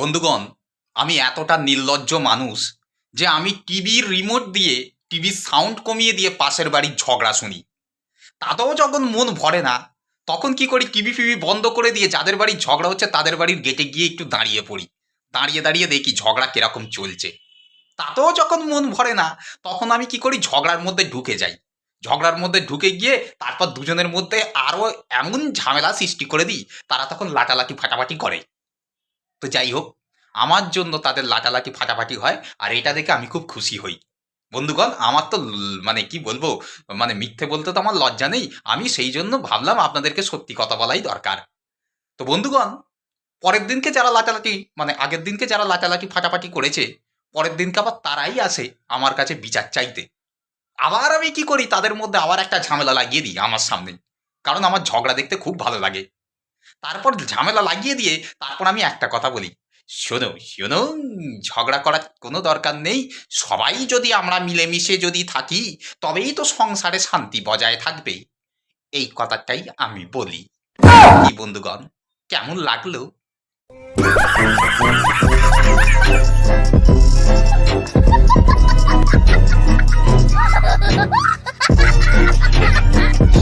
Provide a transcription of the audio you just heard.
বন্ধুগণ, আমি এতটা নির্লজ্জ মানুষ যে আমি টিভির রিমোট দিয়ে টিভির সাউন্ড কমিয়ে দিয়ে পাশের বাড়ির ঝগড়া শুনি। তাতেও যখন মন ভরে না, তখন কি করি টিভি ফিভি বন্ধ করে দিয়ে যাদের বাড়ির ঝগড়া হচ্ছে তাদের বাড়ির গেটে গিয়ে একটু দাঁড়িয়ে পড়ি। দাঁড়িয়ে দাঁড়িয়ে দেখি ঝগড়া কীরকম চলছে। তাতেও যখন মন ভরে না, তখন আমি কি করি ঝগড়ার মধ্যে ঢুকে যাই। ঝগড়ার মধ্যে ঢুকে গিয়ে তারপর দুজনের মধ্যে আরও এমন ঝামেলা সৃষ্টি করে দিই, তারা তখন লাটালাটি ফাটাফাটি করে। তো যাই হোক আমার জন্য তাদের লাটালাটি ফাটাফাটি হয় আর এটা দেখে আমি খুব খুশি হই। বন্ধুগণ, আমার তো মানে কি বলব মানে মিথ্যে বলতে তো আমার লজ্জা নেই, আমি সেই জন্য ভাবলাম আপনাদেরকে সত্যি কথা বলাই দরকার। তো বন্ধুগণ, পরের দিনকে যারা লাটালাটি মানে আগের দিনকে যারা লাটালাটি ফাটাফাটি করেছে, পরের দিনকে আবার তারাই আসে আমার কাছে বিচার চাইতে। আবার আমি কি করি, তাদের মধ্যে আবার একটা ঝামেলা লাগিয়ে দিই আমার সামনে। কারণ আমার ঝগড়া দেখতে খুব ভালো লাগে। তারপর ঝামেলা লাগিয়ে দিয়ে তারপর আমি একটা কথা বলি। শোনো শোনো, ঝগড়া করার কোনো দরকার নেই। সবাই যদি আমরা মিলেমিশে যদি থাকি, তবেই তো সংসারে শান্তি বজায় থাকবে। এই কথাটাই আমি বলি। কি বন্ধুগণ, কেমন লাগল? Ha ha ha!